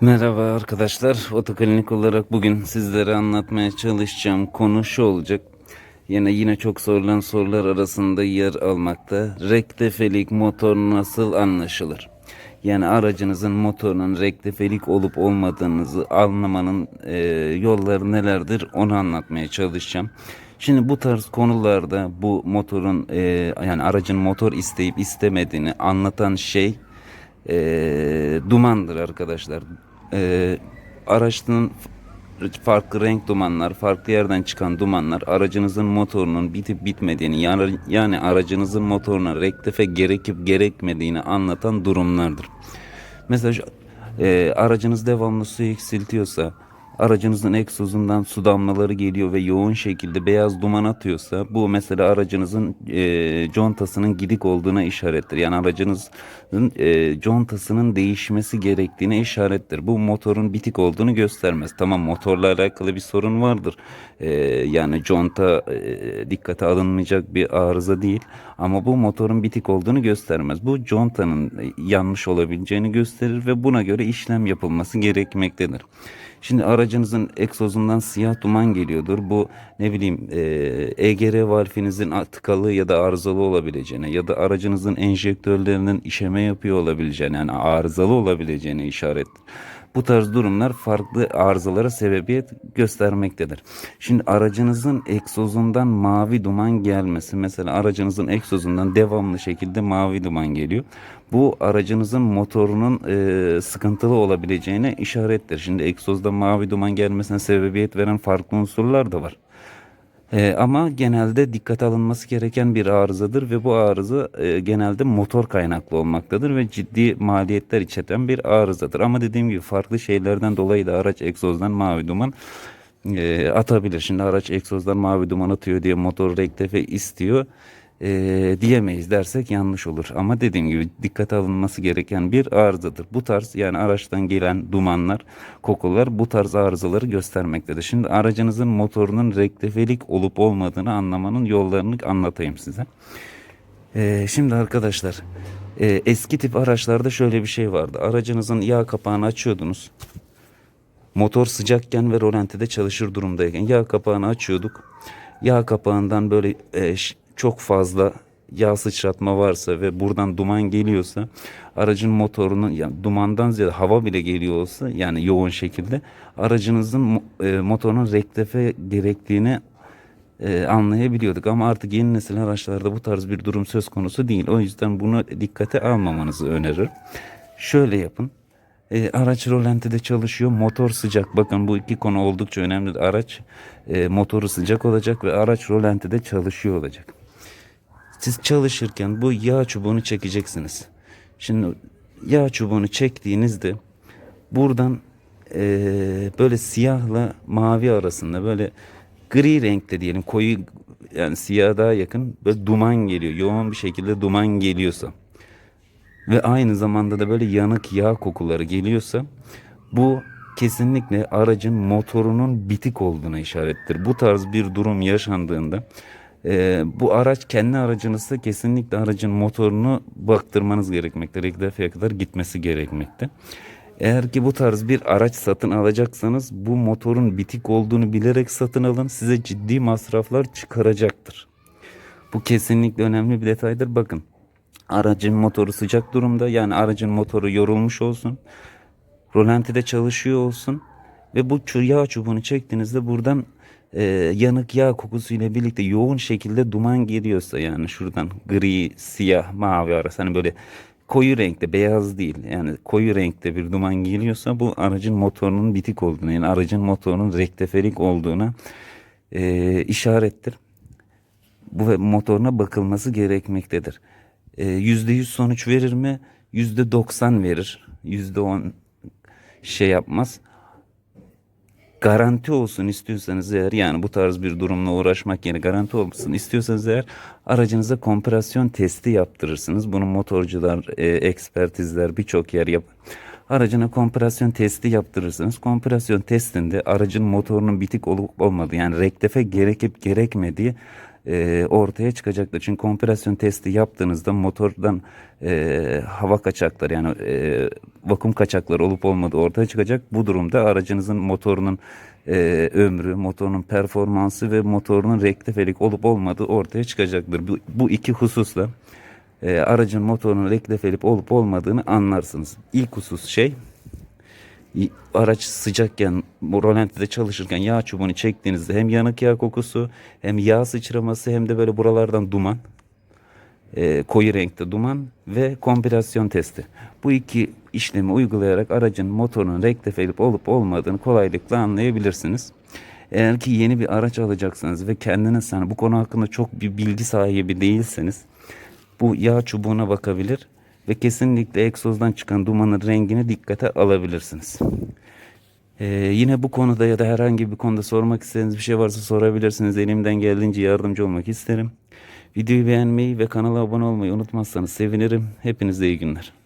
Merhaba arkadaşlar. Otoklinik olarak bugün sizlere anlatmaya çalışacağım konu şu olacak. Yine yine çok sorulan sorular arasında yer almakta. Rektefelik motor nasıl anlaşılır? Yani aracınızın motorunun rektefelik olup olmadığınızı anlamanın e, yolları nelerdir onu anlatmaya çalışacağım. Şimdi bu tarz konularda bu motorun e, yani aracın motor isteyip istemediğini anlatan şey e, dumandır arkadaşlar. E, araçların f- farklı renk dumanlar, farklı yerden çıkan dumanlar aracınızın motorunun bitip bitmediğini yani, yani aracınızın motoruna rektefe gerekip gerekmediğini anlatan durumlardır. Mesela e, aracınız devamlı su eksiltiyorsa, aracınızın egzozundan su damlaları geliyor ve yoğun şekilde beyaz duman atıyorsa bu mesela aracınızın e, contasının gidik olduğuna işarettir. Yani aracınızın e, contasının değişmesi gerektiğine işarettir. Bu motorun bitik olduğunu göstermez. Tamam motorla alakalı bir sorun vardır. E, yani conta e, dikkate alınmayacak bir arıza değil. Ama bu motorun bitik olduğunu göstermez. Bu contanın yanlış olabileceğini gösterir ve buna göre işlem yapılması gerekmektedir. Şimdi aracınızın egzozundan siyah duman geliyordur. Bu ne bileyim e, EGR valfinizin tıkalı ya da arızalı olabileceğine ya da aracınızın enjektörlerinin işeme yapıyor olabileceğine yani arızalı olabileceğine işarettir. Bu tarz durumlar farklı arızalara sebebiyet göstermektedir. Şimdi aracınızın egzozundan mavi duman gelmesi mesela aracınızın egzozundan devamlı şekilde mavi duman geliyor. Bu aracınızın motorunun e, sıkıntılı olabileceğine işarettir. Şimdi egzozda mavi duman gelmesine sebebiyet veren farklı unsurlar da var. Ee, ama genelde dikkate alınması gereken bir arızadır ve bu arıza e, genelde motor kaynaklı olmaktadır ve ciddi maliyetler içeren bir arızadır. Ama dediğim gibi farklı şeylerden dolayı da araç egzozdan mavi duman e, atabilir. Şimdi araç egzozdan mavi duman atıyor diye motor rektefe istiyor e, diyemeyiz dersek yanlış olur. Ama dediğim gibi dikkate alınması gereken bir arızadır. Bu tarz yani araçtan gelen dumanlar, kokular bu tarz arızaları göstermektedir. Şimdi aracınızın motorunun rektefelik olup olmadığını anlamanın yollarını anlatayım size. E, şimdi arkadaşlar e, eski tip araçlarda şöyle bir şey vardı. Aracınızın yağ kapağını açıyordunuz. Motor sıcakken ve rolantide çalışır durumdayken yağ kapağını açıyorduk. Yağ kapağından böyle e, çok fazla yağ sıçratma varsa ve buradan duman geliyorsa aracın motorunun yani dumandan ziyade hava bile geliyor olsa yani yoğun şekilde aracınızın e, motorunun rektefe gerektiğini e, anlayabiliyorduk ama artık yeni nesil araçlarda bu tarz bir durum söz konusu değil. O yüzden bunu dikkate almamanızı öneririm. Şöyle yapın. E, araç rolantide çalışıyor. Motor sıcak. Bakın bu iki konu oldukça önemli. Araç e, motoru sıcak olacak ve araç rolantide çalışıyor olacak. Siz çalışırken bu yağ çubuğunu çekeceksiniz. Şimdi yağ çubuğunu çektiğinizde buradan e, böyle siyahla mavi arasında böyle gri renkte diyelim koyu yani siyah daha yakın böyle duman geliyor. Yoğun bir şekilde duman geliyorsa ve aynı zamanda da böyle yanık yağ kokuları geliyorsa bu kesinlikle aracın motorunun bitik olduğuna işarettir. Bu tarz bir durum yaşandığında e, bu araç kendi aracınızsa kesinlikle aracın motorunu baktırmanız gerekmekte. Rektifeye kadar gitmesi gerekmekte. Eğer ki bu tarz bir araç satın alacaksanız bu motorun bitik olduğunu bilerek satın alın. Size ciddi masraflar çıkaracaktır. Bu kesinlikle önemli bir detaydır. Bakın aracın motoru sıcak durumda yani aracın motoru yorulmuş olsun. Rolantide çalışıyor olsun ve bu yağ çubuğunu çektiğinizde buradan e, yanık yağ kokusuyla birlikte yoğun şekilde duman geliyorsa yani şuradan gri, siyah, mavi arası hani böyle koyu renkte beyaz değil yani koyu renkte bir duman geliyorsa bu aracın motorunun bitik olduğunu yani aracın motorunun rektefelik olduğuna e, işarettir bu motoruna bakılması gerekmektedir. Ee, Yüzde yüz sonuç verir mi? Yüzde doksan verir. Yüzde on şey yapmaz. Garanti olsun istiyorsanız eğer yani bu tarz bir durumla uğraşmak yerine garanti olsun istiyorsanız eğer aracınıza kompresyon testi yaptırırsınız. Bunu motorcular, e, ekspertizler birçok yer yapar. Aracına kompresyon testi yaptırırsınız. Kompresyon testinde aracın motorunun bitik olup olmadığı yani rektefe gerekip gerekmediği e, ortaya çıkacaktır. Çünkü kompresyon testi yaptığınızda motordan e, hava kaçakları yani e, vakum kaçakları olup olmadığı ortaya çıkacak. Bu durumda aracınızın motorunun e, ömrü, motorunun performansı ve motorunun rektifelik olup olmadığı ortaya çıkacaktır. Bu, bu iki hususla e, aracın motorunun rektifelik olup olmadığını anlarsınız. İlk husus şey araç sıcakken bu rolantide çalışırken yağ çubuğunu çektiğinizde hem yanık yağ kokusu hem yağ sıçraması hem de böyle buralardan duman e, koyu renkte duman ve kompresyon testi. Bu iki işlemi uygulayarak aracın motorunun rektifelip olup olmadığını kolaylıkla anlayabilirsiniz. Eğer ki yeni bir araç alacaksınız ve kendiniz hani bu konu hakkında çok bir bilgi sahibi değilseniz bu yağ çubuğuna bakabilir ve kesinlikle egzozdan çıkan dumanın rengini dikkate alabilirsiniz. Ee, yine bu konuda ya da herhangi bir konuda sormak istediğiniz bir şey varsa sorabilirsiniz. Elimden geldiğince yardımcı olmak isterim. Videoyu beğenmeyi ve kanala abone olmayı unutmazsanız sevinirim. Hepinize iyi günler.